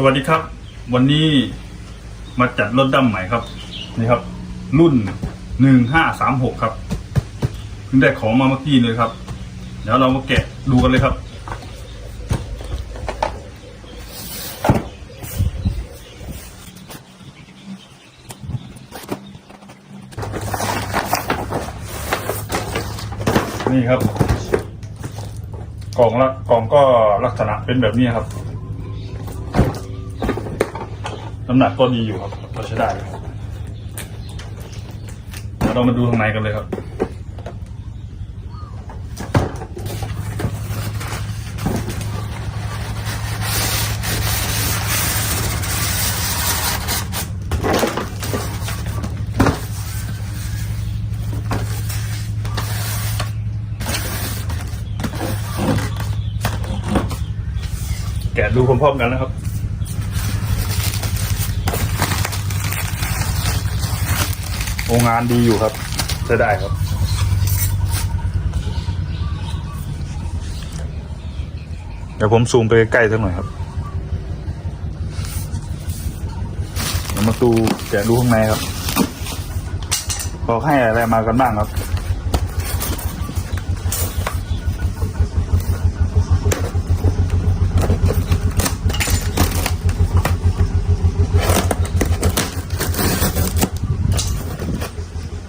สวัสดีครับ วันนี้มาจัดรถดำใหม่ครับ นี่ครับ รุ่นหนึ่งห้าสามหกครับเพิ่งได้ของมาเมื่อกี้เลยครับ เดี๋ยวเรามาแกะดูกันเลยครับ นี่ครับ กล่องละกล่องก็ลักษณะเป็นแบบนี้ครับ น้ำหนักก็ดีอยู่ครับก็ใช้ได้ครับเดี๋ยวเรามาดูข้างในกันเลยครับแกะดูพร้อมๆกันนะครับ โรงงานดีอยู่ครับใช้ได้ครับ เดี๋ยวผมซูมไปใกล้ๆสักหน่อยครับเดี๋ยวมาดูแกะดูข้างในครับบอกให้อะไรมากันบ้างครับ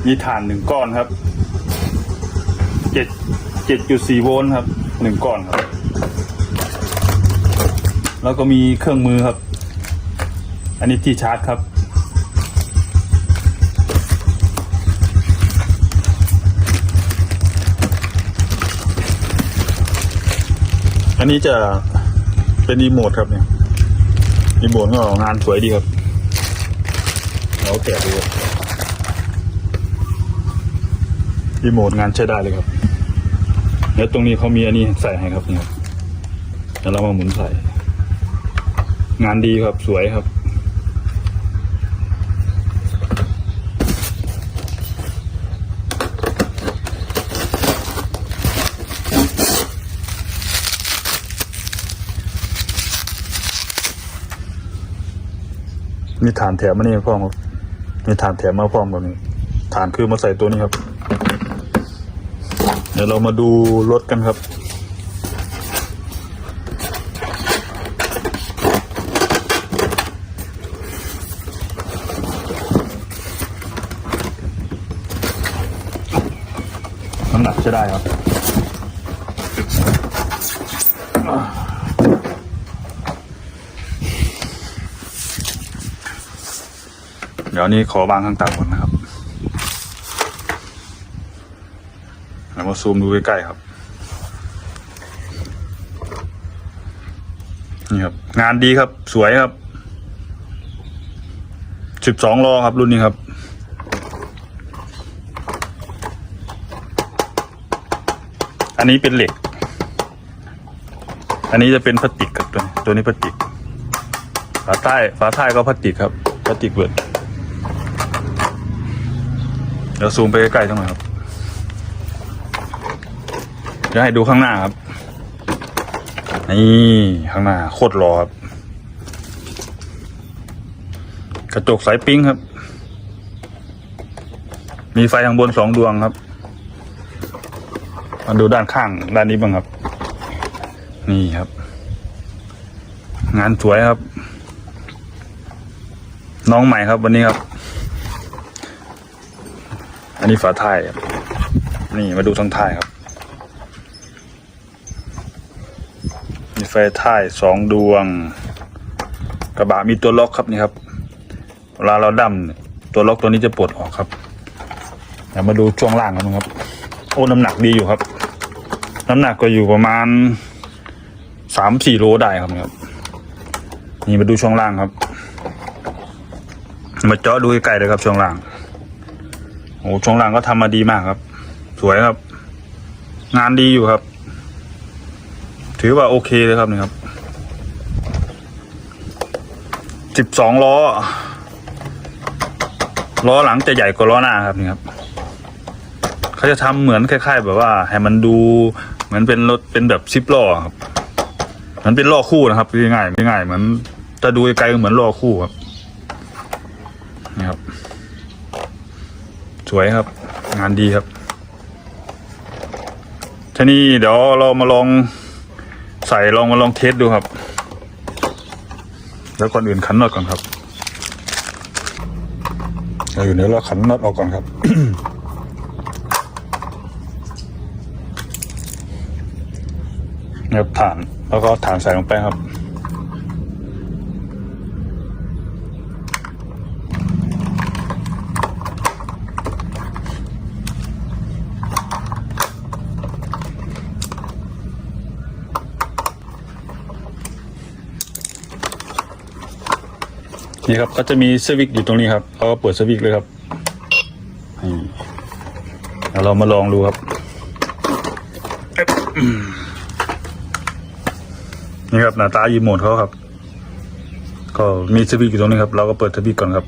มีฐานหนึ่งก้อนครับเจ็ดเจ็ดจุดสี่โวลต์ครับหนึ่งก้อนครับ แล้วก็มีเครื่องมือครับ อันนี้ที่ชาร์จครับ อันนี้จะเป็นรีโมทครับเนี่ยรีโมทก็งานสวยดีครับเราแกะดูค รีโมทงานใช้ได้เลยครับ แล้วตรงนี้เขามีอันนี้ใส่ให้ครับนี่ครับเดี๋ยวเรามาหมุนใส่ งานดีครับสวยครับมีฐานแถมมานี่พ่อมครับ มีฐานแถมมาพร้อมแบบนี้ ฐานคือมาใส่ตัวนี้ครับ ดี๋ยวเรามาดูรถกันครับ น้ำหนักใช้ได้ครับเดี๋ยวนี้ขอวางข้างต่ำก่อนนะครับ เรามาซูมดูใกล้ๆครับ นี่ครับ งานดีครับ สวยครับสิบสองล้อครับ รุ่นนี้ครับอันนี้เป็นเหล็ก อันนี้จะเป็นพลาสติกครับตัวนี้ตัวนี้พลาสติก ฝาใต้ฝาท้ายก็พลาสติกครับ พลาสติกเบิร์ดเดี๋ยวซูมไปใกล้ๆตรงหน่อยครับ จะให้ดูข้างหน้าครับ นี่ข้างหน้าโคตรรอครับ กระจกสายปิ้งครับ มีไฟข้างบนสองดวงครับ มาดูด้านข้างด้านนี้บ้างครับ นี่ครับ งานสวยครับ น้องใหม่ครับวันนี้ครับ อันนี้ฝาท้ายครับ นี่มาดูทางท้ายครับ ไฟท้ายสองดวง กระบะมีตัวล็อกครับนี่ครับเวลาเราดั้มตัวล็อกตัวนี้จะปลดออกครับเดี๋ยวมาดูช่วงล่างกันนะครับ โอ้น้ำหนักดีอยู่ครับ น้ำหนักก็อยู่ประมาณสามสี่โลได้ครับนี่ครับ นี่มาดูช่วงล่างครับ มาเจาะดูใกล้ๆเลยครับช่วงล่างโอ้ช่วงล่างก็ทำมาดีมากครับ สวยครับ งานดีอยู่ครับ ถือว่าโอเคเลยครับนี่ครับสิบสองล้อ ล้อหลังจะใหญ่กว่าล้อหน้าครับนี่ครับเขาจะทำเหมือนคล้าย ๆ แบบว่าให้มันดูเหมือนเป็นรถเป็นแบบซิปล้อครับมันเป็นล้อคู่นะครับง่ายๆง่ายๆเหมือนถ้าดูไกลๆเหมือนล้อคู่ครับนี่ครับ สวยครับ งานดีครับทีนี้เดี๋ยวเรามาลอง ใส่ลองมาลองเทสดูครับ แล้วก่อนอื่นขันน็อตก่อนครับเราอยู่เนื้อเราขันน็อตออกก่อนครับเนี่ยฐานแล้วก็ฐานใส่ลงไปครับ นี่ครับก็จะมีสวิตช์อยู่ตรงนี้ครับเขาก็เปิดสวิตช์เลยครับนี่เดี๋ยวเรามาลองดูครับนี่ครับหน้าตายีโมดเขาครับ ก็มีสวิตช์อยู่ตรงนี้ครับ เราก็เปิดสวิตช์ก่อนครับ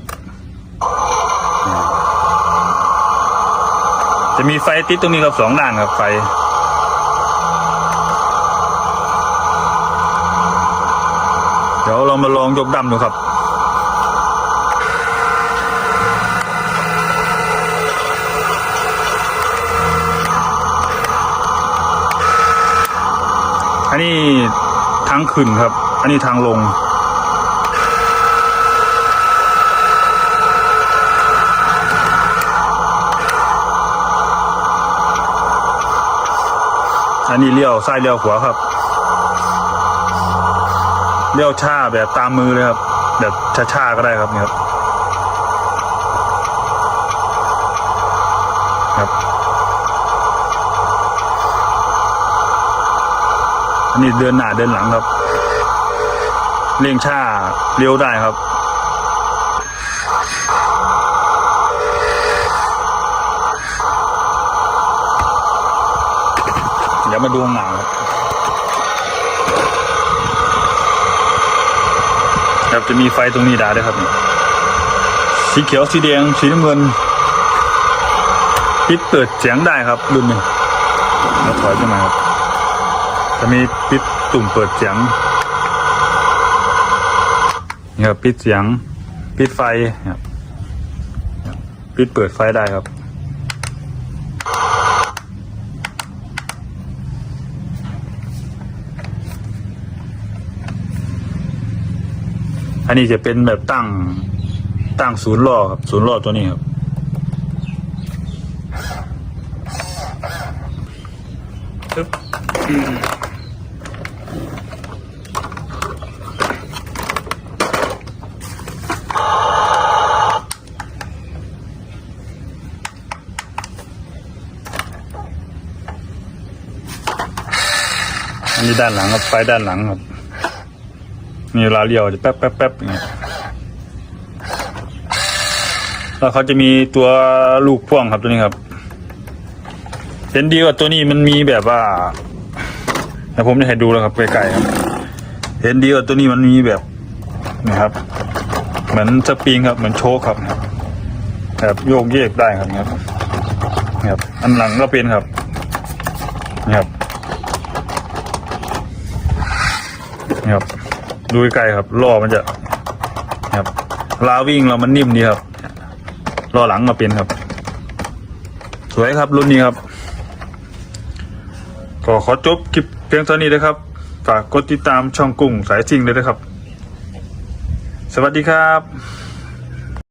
จะมีไฟติดตรงนี้ครับสองด้านครับไฟเดี๋ยวเรามาลองยกดำดูครับ อันนี้ทางขึ้นครับ อันนี้ทางลง อันนี้เลี้ยวซ้ายเลี้ยวขวาครับ เลี้ยวช้าแบบตามมือเลยครับ แบบช้าๆก็ได้ครับเนี่ยครับครับ นนี้เดินหน้าเดินหลังครับเร่งช้าเลี้ยวได้ครับ เดี๋ยวมาดูข้างหนาครับครับจะมีไฟตรงนี้ด้ด้วยครับ สีเขียวสีแดงสีน้ำเงินปิดเปิดเสียงได้ครับ รุ่นนี้เราถอยขึ้นมาครับ จะมีปิดตุ่มเปิดเสียงนี่ครับปิดเสียง ปิดไฟครับปิดเปิดไฟได้ครับ อันนี้จะเป็นแบบตั้งตั้งศูนย์ล้อครับศูนย์ล้อตัวนี้ครับปึ๊บ นนี้ด้านหลังครับไฟด้านหลังครับ นี่เวลาเลี้ยวจะแป๊บแป๊บแป๊บอย่างเงี้ยแล้วเขาจะมีตัวลูกพ่วงครับตัวนี้ครับเห็นดีว่าตัวนี้มันมีแบบว่าเดี๋ยวผมจะให้ดูแล้วครับใกล้ๆครับ เห็นดีว่าตัวนี้มันมีแบบนะครับ เหมือนสปริงครับเหมือนโชคครับแบบโยกเยกได้ครับครับ ครับ อันหลังก็เป็นครับนะครับนะ ครับดูใกล้ๆครับล้อมันจะครับลาวิ่งเรามันนิ่มดีครับล้อหลังมาเป็นครับ สวยครับรุ่นนี้ครับก็ขอจบคลิปเพียงเท่านี้นะครับ ฝากกดติดตามช่องกุ้งสายจริงเลยนะครับ สวัสดีครับ